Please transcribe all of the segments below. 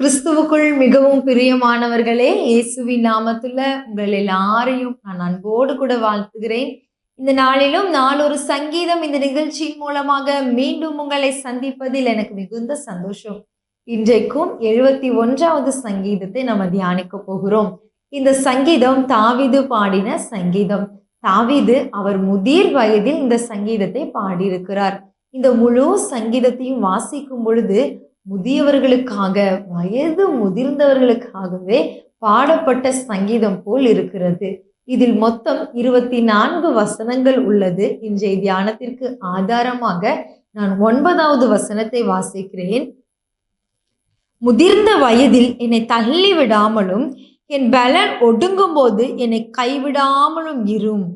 கிறிஸ்துவுக்குள் மிகவும் பிரியமானவர்களே இயேசுவின் நாமத்துல உங்கள் எல்லாரையும் நான் அன்போடு கூட வாழ்த்துகிறேன். இந்த நாளிலும் நான் ஒரு சங்கீதம் இந்த நிகழ்ச்சியின் மூலமாக மீண்டும் உங்களை சந்திப்பதில் எனக்கு மிகுந்த சந்தோஷம். இன்றைக்கும் எழுபத்தி ஒன்றாவது சங்கீதத்தை நம்ம தியானிக்க போகிறோம். இந்த சங்கீதம் தாவிது பாடின சங்கீதம். தாவிது அவர் முதிர் வயதில் இந்த சங்கீதத்தை பாடியிருக்கிறார். இந்த முழு சங்கீதத்தையும் வாசிக்கும் பொழுது முதியவர்களுக்காக வயது முதிர்ந்தவர்களுக்காகவே பாடப்பட்ட சங்கீதம் போல் இருக்கிறது. இதில் மொத்தம் இருபத்தி நான்கு வசனங்கள் உள்ளது. இன்றைய தியானத்திற்கு ஆதாரமாக நான் ஒன்பதாவது வசனத்தை வாசிக்கிறேன். முதிர்ந்த வயதில் என்னை தள்ளி விடாமலும் என் பலன் ஒடுங்கும் போது என்னை கைவிடாமலும் இரும்.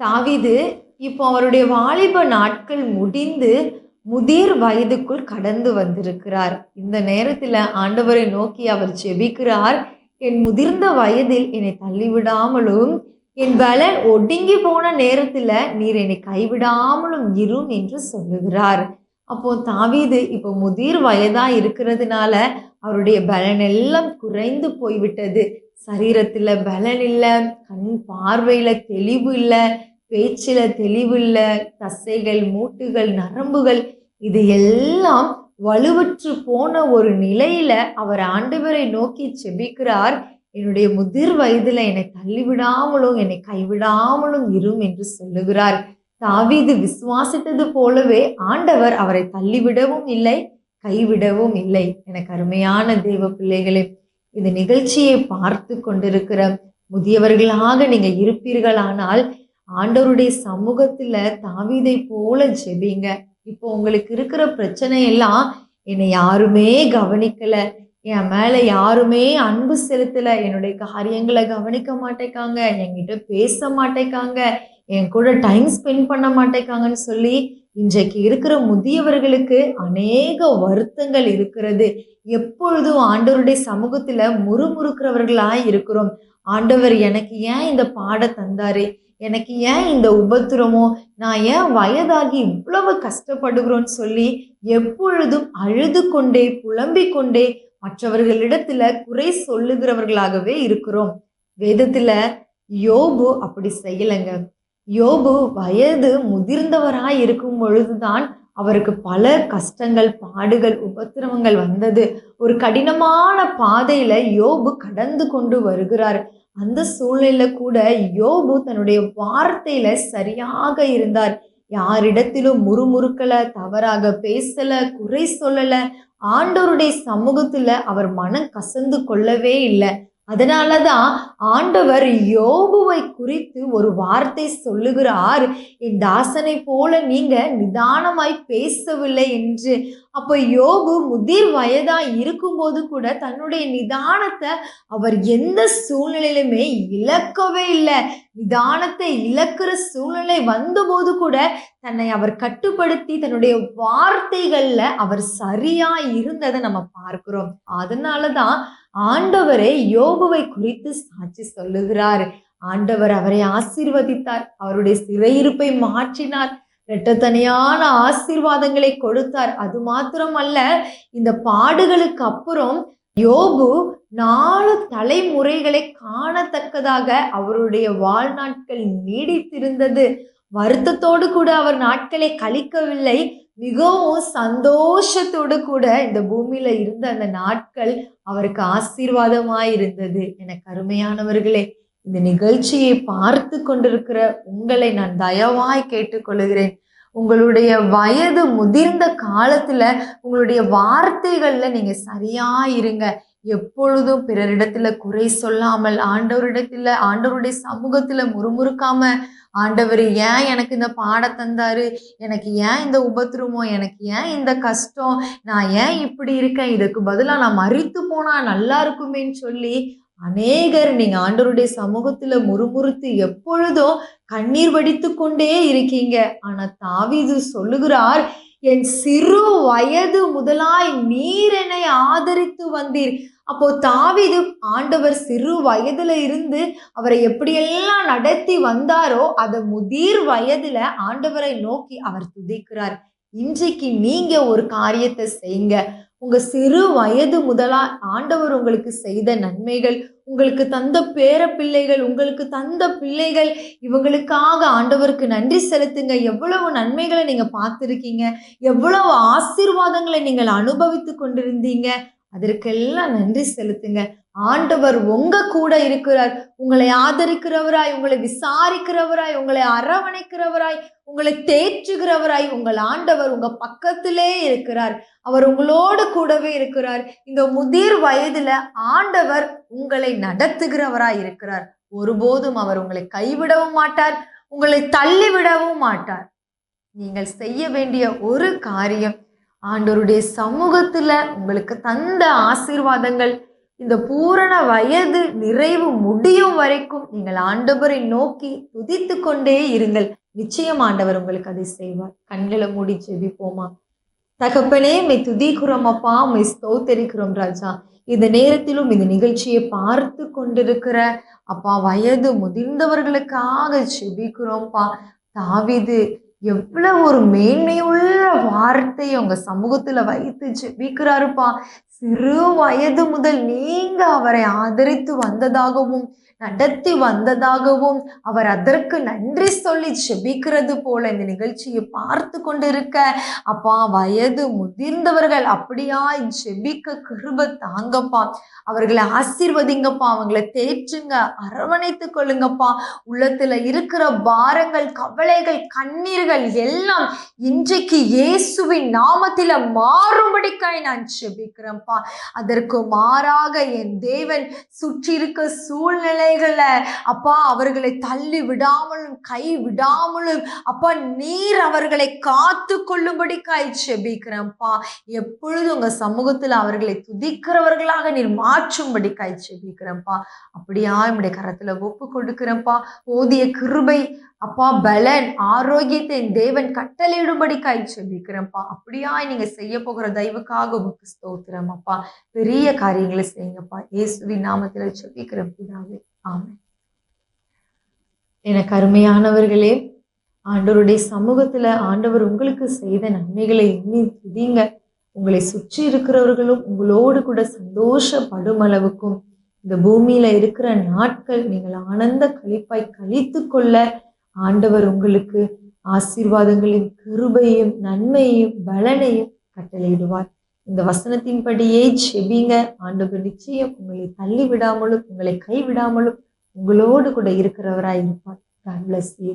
தாவிது இப்போ அவருடைய வாலிப நாட்கள் முடிந்து முதிர் வயதுக்குள் கடந்து வந்திருக்கிறார். இந்த நேரத்தில் ஆண்டவரை நோக்கி அவர் செபிக்கிறார். என் முதிர்ந்த வயதில் என்னை தள்ளிவிடாமலும் என் பலன் ஒடுங்கி போன நேரத்தில் நீர் என்னை கைவிடாமலும் இரும் என்று சொல்லுகிறார். அப்போ தாவீது இப்போ முதிர் வயதா இருக்கிறதுனால அவருடைய பலன் எல்லாம் குறைந்து போய்விட்டது. சரீரத்தில் பலன் இல்லை கண் பார்வையில் தெளிவு இல்லை பேச்சில தெளிவுள்ள தசைகள் மூட்டுகள் நரம்புகள் இது எல்லாம் வலுவற்று போன ஒரு நிலையில அவர் ஆண்டவரை நோக்கி செபிக்கிறார். என்னுடைய முதிர் வயதுல என்னை தள்ளிவிடாமலும் என்னை கைவிடாமலும் இரும் என்று சொல்லுகிறார். தாவீது விசுவாசித்தது போலவே ஆண்டவர் அவரை தள்ளிவிடவும் இல்லை கைவிடவும் இல்லை. எனக்கு அருமையான தெய்வ பிள்ளைகளே இந்த நிகழ்ச்சியை பார்த்து கொண்டிருக்கிற முதியவர்களாக நீங்கள் இருப்பீர்களானால் ஆண்டவருடைய சமூகத்துல தாவிதை போல ஜெபிங்க. இப்போ உங்களுக்கு இருக்கிற பிரச்சனை எல்லாம் என்னை யாருமே கவனிக்கல. என் மேல யாருமே அன்பு செலுத்தல. என்னுடைய காரியங்களை கவனிக்க மாட்டேக்காங்க. என்கிட்ட பேச மாட்டேக்காங்க. என் கூட டைம் ஸ்பெண்ட் பண்ண மாட்டேக்காங்கன்னு சொல்லி இன்றைக்கு இருக்கிற முதியவர்களுக்கு அநேக வருத்தங்கள் இருக்கிறது. எப்பொழுதும் ஆண்டவருடைய சமூகத்துல முறுமுறுக்கிறவர்களா இருக்கிறோம். ஆண்டவர் எனக்கு ஏன் இந்த பாட தந்தாரு? எனக்கு ஏன் இந்த உபத்திரமோ? நான் ஏன் வயதாகி இவ்வளவு கஷ்டப்படுகிறோன்னு சொல்லி எப்பொழுதும் அழுது கொண்டே புலம்பிக் கொண்டே மற்றவர்களிடத்துல குறை சொல்லுகிறவர்களாகவே இருக்கிறோம். வேதத்துல யோபு அப்படி செய்யலைங்க. யோபு வயது முதிர்ந்தவராய் இருக்கும் பொழுதுதான் அவருக்கு பல கஷ்டங்கள் பாடுகள் உபத்திரவங்கள் வந்தது. ஒரு கடினமான பாதையில யோபு கடந்து கொண்டு வருகிறார். அந்த சூழ்நிலையில கூட யோபு தன்னுடைய வார்த்தையில சரியாக இருந்தார். யாரிடத்திலும் முறுமுறுக்கல தவறாக பேசல குறை சொல்லல. ஆண்டவருடைய சமூகத்துல அவர் மனம் கசந்து கொள்ளவே இல்லை. அதனாலதான் ஆண்டவர் யோபுவை குறித்து ஒரு வார்த்தை சொல்லுகிறார். என் தாசனை போல நீங்க நிதானமாய் பேசவில்லை என்று. அப்போ யோபு முதிர் வயதா இருக்கும்போது கூட தன்னுடைய நிதானத்தை அவர் எந்த சூழ்நிலையிலுமே இழக்கவே இல்லை. நிதானத்தை இழக்கிற சூழ்நிலை வந்தபோது கூட தன்னை அவர் கட்டுப்படுத்தி தன்னுடைய வார்த்தைகள்ல அவர் சரியா இருந்ததை நம்ம பார்க்கிறோம். அதனாலதான் ஆண்டவரே யோபுவை குறித்து சாட்சி சொல்லுகிறார். ஆண்டவர் அவரை ஆசீர்வதித்தார். அவருடைய சிறையிருப்பை மாற்றினார். இரட்டத்தனியான ஆசீர்வாதங்களை கொடுத்தார். அது மாத்திரமல்ல இந்த பாடுகளுக்கு அப்புறம் யோபு நாலு தலைமுறைகளை காணத்தக்கதாக அவருடைய வாழ்நாட்கள் நீடித்திருந்தது. வருத்தத்தோடு கூட அவர் நாட்களை கழிக்கவில்லை. மிகவும் சந்தோஷத்தோடு கூட இந்த பூமியில இருந்த அந்த நாட்கள் அவருக்கு ஆசீர்வாதமாய் இருந்தது எனக்கு அருமையானவர்களே இந்த நிகழ்ச்சியை பார்த்து கொண்டிருக்கிற உங்களை நான் தயவாய் கேட்டுக்கொள்கிறேன். உங்களுடைய வயது முதிர்ந்த காலத்துல உங்களுடைய வார்த்தைகள்ல நீங்க சரியா இருங்க எப்பொழுதும் பிறரிடத்துல குறை சொல்லாமல் ஆண்டவரிடத்துல ஆண்டவருடைய சமூகத்துல முறுமுறுக்காம ஆண்டவர் ஏன் எனக்கு இந்த பாட தந்தாரு? எனக்கு ஏன் இந்த உபத்திரமோ? எனக்கு ஏன் இந்த கஷ்டம்? நான் ஏன் இப்படி இருக்கேன்? இதுக்கு பதிலாக நான் மறித்து போனா நல்லா இருக்குமேன்னு சொல்லி அநேகர் நீங்க ஆண்டவருடைய சமூகத்துல முறுமுறுத்து எப்பொழுதும் கண்ணீர் வடித்து கொண்டே இருக்கீங்க. ஆனா தாவிது சொல்லுகிறார் என் சிறு வயது முதலாய் நீர் என்னை ஆதரித்து வந்தீர். அப்போ தாவிது ஆண்டவர் சிறு வயதுல இருந்து அவரை எப்படியெல்லாம் நடத்தி வந்தாரோ அதை முதிர் வயதுல ஆண்டவரை நோக்கி அவர் துதிக்கிறார். இன்றைக்கு நீங்க ஒரு காரியத்தை செய்யுங்க. உங்க சிறு வயது முதலா ஆண்டவர் உங்களுக்கு செய்த நன்மைகள் உங்களுக்கு தந்த பேர பிள்ளைகள் உங்களுக்கு தந்த பிள்ளைகள் இவங்களுக்காக ஆண்டவருக்கு நன்றி செலுத்துங்க. எவ்வளவு நன்மைகளை நீங்கள் பார்த்துருக்கீங்க. எவ்வளவு ஆசீர்வாதங்களை நீங்கள் அனுபவித்து கொண்டிருந்தீங்க. அதற்கெல்லாம் நன்றி செலுத்துங்க. ஆண்டவர் உங்க கூட இருக்கிறார். உங்களை ஆதரிக்கிறவராய் உங்களை விசாரிக்கிறவராய் உங்களை அரவணைக்கிறவராய் உங்களை தேற்றுகிறவராய் உங்கள் ஆண்டவர் உங்க பக்கத்திலே இருக்கிறார். அவர் உங்களோடு கூடவே இருக்கிறார். இந்த முதிர் வயதுல ஆண்டவர் உங்களை நடத்துகிறவராய் இருக்கிறார். ஒருபோதும் அவர் உங்களை கைவிடவும் மாட்டார். உங்களை தள்ளிவிடவும் மாட்டார். நீங்கள் செய்ய வேண்டிய ஒரு காரியம் ஆண்டவருடைய சமூகத்துல உங்களுக்கு தந்த ஆசீர்வாதங்கள் இந்த பூரண வயது நிறைவு முடியும் வரைக்கும் நீங்கள் ஆண்டவரை நோக்கி துதித்து கொண்டே இருங்கள். நிச்சயம் ஆண்டவர் உங்களுக்கு அதை செய்வார். கண்களை மூடி ஜெபிப்போமா? தகப்பனே மை துதிக்கிறோம் அப்பா மை ஸ்தோத்தரிக்கிறோம் ராஜா. இந்த நேரத்திலும் இந்த நிகழ்ச்சியை பார்த்து கொண்டிருக்கிற அப்பா வயது முதிர்ந்தவர்களுக்காக செபிக்கிறோம்ப்பா தாவிது எவ்வளவு ஒரு மேன்மையுள்ள வார்த்தையை உங்க சமூகத்துல வைத்து ஜெபிக்கிறாருப்பா. சிறு வயது முதல் நீங்க அவரை ஆதரித்து வந்ததாகவும் நடத்தி வந்ததாகவும் அவர் அதற்கு நன்றி சொல்லி ஜெபிக்கிறது போல இந்த நிகழ்ச்சியை பார்த்து கொண்டிருக்க அப்பா வயது முதிர்ந்தவர்கள் அப்படியாய் ஜெபிக்க கிருப தாங்கப்பா. அவர்களை ஆசீர்வதிங்கப்பா. அவங்களை தேற்றுங்க அரவணைத்து கொள்ளுங்கப்பா. உள்ளத்துல இருக்கிற பாரங்கள் கவலைகள் கண்ணீர்கள் எல்லாம் இன்றைக்கு இயேசுவின் நாமத்தில மாறும்படிக்காய் நான் அப்பா அதற்கு மாறாக என் தேவன் சுற்றி இருக்க சூழ்நிலைகளை அப்பா அவர்களை தள்ளி விடாமலும் கை விடாமலும் அப்பா நீர் அவர்களை காத்து கொள்ளும்படி கை ஜெபிக்கிறேன்ப்பா எப்பொழுதும் உங்க சமூகத்துல அவர்களை துதிக்கிறவர்களாக நீர் மாற்றும்படி கை ஜெபிக்கிறேன்ப்பா அப்படியா என்னுடைய கரத்துல ஒப்பு கொடுக்கிறேன்ப்பா. போதிய கிருபை அப்பா பலன் ஆரோக்கியத்தை என் தேவன் கட்டளையிடும்படி கை ஜெபிக்கிறேன்ப்பா அப்படியா நீங்க செய்ய போகிற தயவுக்காக உமக்கு ஸ்தோத்திரம். அப்பா பெரிய காரியங்களை செய்யுங்கப்பா. இயேசுவின் நாமத்தில் ஜெபிக்கிறேன் பிதாவே. ஆமை எனக்கு அருமையானவர்களே ஆண்டவருடைய சமூகத்துல ஆண்டவர் உங்களுக்கு செய்த நன்மைகளை எண்ணி துதிங்க. உங்களை சுற்றி இருக்கிறவர்களும் உங்களோடு கூட சந்தோஷப்படும் அளவுக்கும் இந்த பூமியில இருக்கிற நாட்கள் நீங்கள் ஆனந்த கழிப்பாய் கழித்து கொள்ள ஆண்டவர் உங்களுக்கு ஆசீர்வாதங்களின் கிருபையும் நன்மையையும் பலனையும் கட்டளையிடுவார். இந்த வசனத்தின்படியே செபிங்க ஆண்டவர் நிச்சயம் உங்களை தள்ளி விடாமலும் உங்களை கைவிடாமலும் உங்களோடு கூட இருக்கிறவராய் இருப்பார் God bless you.